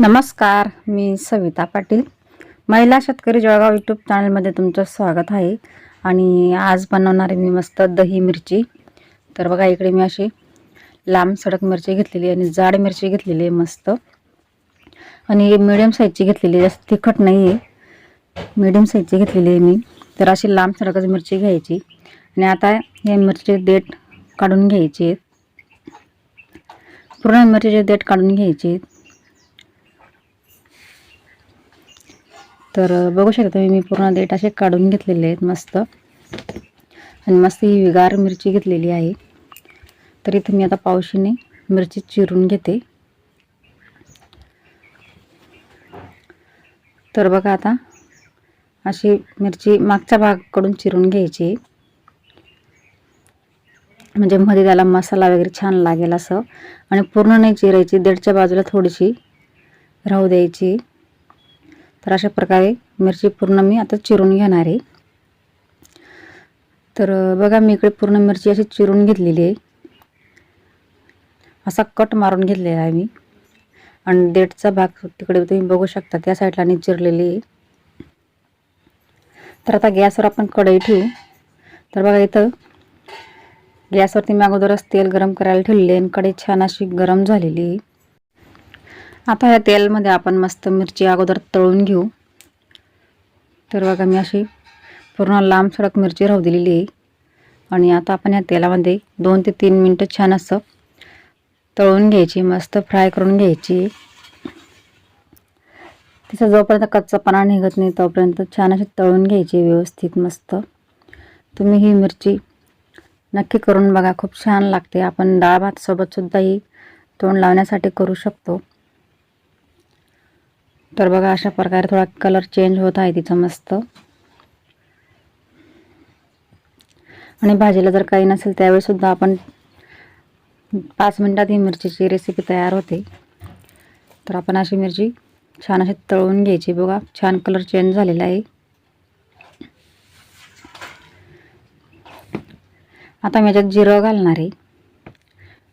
नमस्कार मी सविता पाटील. महिला शेतकरी जळगाव यूट्यूब चॅनलमध्ये तुमचं स्वागत आहे. आणि आज बनवणार आहे मी मस्त दही मिरची. तर बघा इकडे मी अशी लांब सडक मिरची घेतलेली आहे आणि जाड मिरची घेतलेली आहे मस्त. आणि मिडियम साईजची घेतलेली आहे जास्त तिखट नाही आहे. मिडियम साईजची घेतलेली आहे मी. तर अशी लांब सडकच मिरची घ्यायची. आणि आता हे मिरची देठ काढून घ्यायची आहेत. पूर्ण मिरचीचे देठ काढून घ्यायचे आहेत. तर बघू शकता तुम्ही मी पूर्ण देठ असे काढून घेतलेले आहेत मस्त. आणि मस्त ही विगार मिरची घेतलेली आहे. तर इथे मी आता पावशीने मिरची चिरून घेते. तर बघा आता अशी मिरची मागच्या भागाकडून चिरून घ्यायची. म्हणजे मध्ये त्याला मसाला वगैरे छान लागेल असं. आणि पूर्ण नाही चिरायची देडच्या बाजूला थोडीशी राहू द्यायची. तर अशा प्रकारे मिरची पूर्ण मी आता चिरून घेणार आहे. तर बघा मी इकडे पूर्ण मिरची अशी चिरून घेतलेली आहे. असा कट मारून घेतलेला आहे मी. आणि देठचा भाग तिकडे तुम्ही बघू शकता त्या साईडला आणि चिरलेली आहे. तर आता गॅसवर आपण कढई ठेवू. तर बघा इथं गॅसवरती मी अगोदरच तेल गरम करायला ठेवलेले आणि कढई छान अशी गरम झालेली आहे. आता ह्या तेलमध्ये आपण मस्त मिरची अगोदर तळून घेऊ. तर बघा मी अशी पूर्ण लांब सडक मिरची राहू दिलेली आहे. आणि आता आपण ह्या तेलामध्ये दोन ते तीन मिनटं छान असं तळून घ्यायची मस्त फ्राय करून घ्यायची. तिचा जोपर्यंत कच्चापणा निघत नाही तोपर्यंत छान अशी तळून घ्यायची व्यवस्थित मस्त. तुम्ही ही मिरची नक्की करून बघा खूप छान लागते. आपण डाळ भातसोबतसुद्धा ही तोंड लावण्यासाठी करू शकतो. तर बघा अशा प्रकारे थोडा कलर चेंज होत आहे तिचा मस्त. आणि भाजीला जर काही नसेल त्यावेळी सुद्धा आपण पाच मिनटात ही मिरचीची रेसिपी तयार होते. तर आपण अशी मिरची छान अशी तळून घ्यायची. बघा छान कलर चेंज झालेला आहे. आता मी याच्यात जिरं घालणार आहे.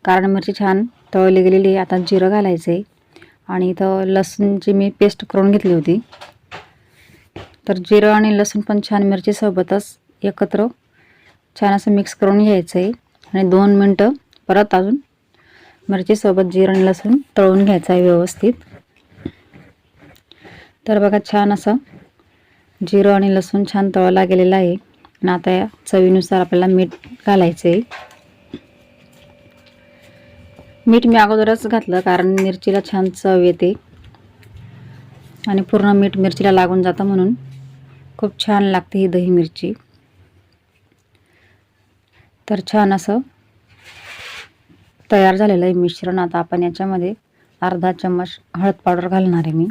कारण मिरची छान तळली गेलेली आहे. आता जिरं घालायचं आहे आणि इथं लसूणची मी पेस्ट करून घेतली होती. तर जिरं आणि लसूण पण छान मिरचीसोबतच एकत्र छान असं मिक्स करून घ्यायचं आहे आणि दोन मिनटं परत अजून मिरचीसोबत जिरं आणि लसूण तळून घ्यायचं आहे व्यवस्थित. तर बघा छान असं जिरं आणि लसूण छान तळला गेलेला आहे. आणि आता या चवीनुसार आपल्याला मीठ घालायचं आहे मीठ मी अगोदरच घातलं कारण मिरचीला छान चव येते. आणि पूर्ण मीठ मिरचीला लागून जातं म्हणून खूप छान लागते ही दही मिरची. तर छान असं तयार झालेलं आहे मिश्रण. आता आपण याच्यामध्ये अर्धा चम्मच हळद पावडर घालणार आहे मी.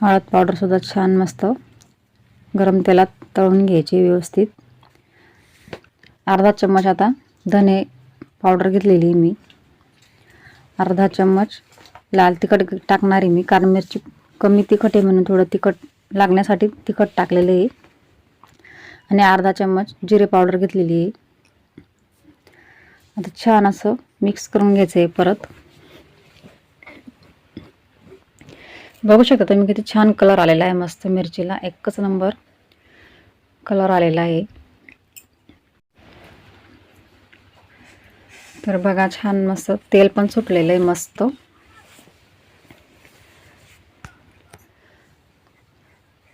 हळद पावडरसुद्धा छान मस्त गरम तेलात तळून घ्यायची व्यवस्थित. अर्धा चम्मच आता धने पावडर घेतलेली मी. अर्धा चम्मच लाल तिखट टाकणार आहे मी कारण मिरची कमी तिखट आहे म्हणून थोडं तिखट लागण्यासाठी तिखट टाकलेलं आहे. आणि अर्धा चम्मच जिरे पावडर घेतलेली आहे. आता छान असं मिक्स करून घ्यायचं आहे परत. बघू शकता तुम्ही किती छान कलर आलेला आहे मस्त मिरचीला. एकच नंबर कलर आलेला आहे. तर बघा छान मस्त तेल पण सुटलेलं आहे मस्त.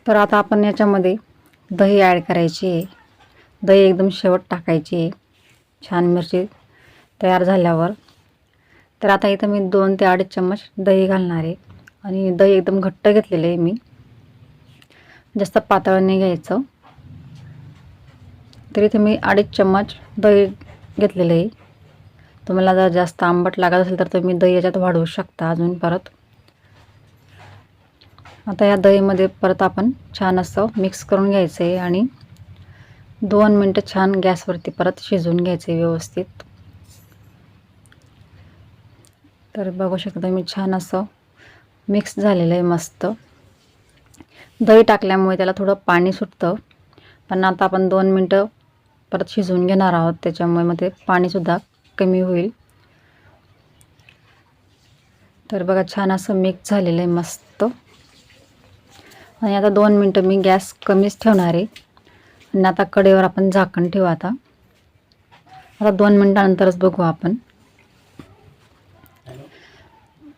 तर आता आपण याच्यामध्ये दही ॲड करायची आहे. दही एकदम शेवट टाकायची आहे. छान मिरची तयार झाल्यावर. तर आता इथं मी दोन ते अडीच चम्मच दही घालणार आहे. आणि दही एकदम घट्ट घेतलेलं आहे मी. जास्त पातळ नाही घ्यायचं. तर इथे मी अडीच चम्मच दही घेतलेलं आहे. तुम्हाला जर जास्त आंबट लागत असेल तर तुम्ही दही याच्यात वाढवू शकता अजून परत. आता या दहीमध्ये परत आपण छान असं मिक्स करून घ्यायचं आहे आणि दोन मिनटं छान गॅसवरती परत शिजवून घ्यायचं आहे व्यवस्थित. तर बघू शकता मी छान असं मिक्स झालेलं आहे मस्त. दही टाकल्यामुळे त्याला थोडं पाणी सुटतं. पण आता आपण दोन मिनटं परत शिजवून घेणार आहोत. त्याच्यामुळे मग ते पाणीसुद्धा कमी होईल. तर बघा छान असं मिक्स झालेलं आहे मस्त. आणि आता दोन मिनटं मी गॅस कमीच ठेवणार आहे. आणि आता कडेवर आपण झाकण ठेवू आता. आता दोन मिनटानंतरच बघू आपण.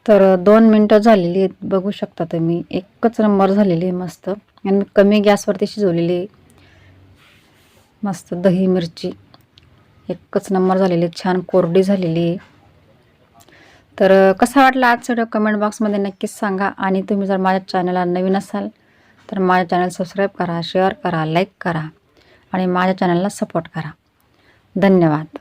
तर दोन मिनटं झालेली आहेत बघू शकता तुम्ही. एकच नंबर झालेली आहे मस्त. आणि कमी गॅसवरती शिजवलेली आहे. मस्त दही मिरची. एकच नंबर झालेली छान कोरडी झालेली. तर कसा वाटला आजचा व्हिडिओ कमेंट बॉक्समध्ये नक्कीच सांगा. आणि तुम्ही जर माझ्या चॅनलला नवीन असाल तर माझ्या चॅनल सबस्क्राईब करा शेअर करा लाईक करा. आणि माझ्या चॅनलला सपोर्ट करा. धन्यवाद.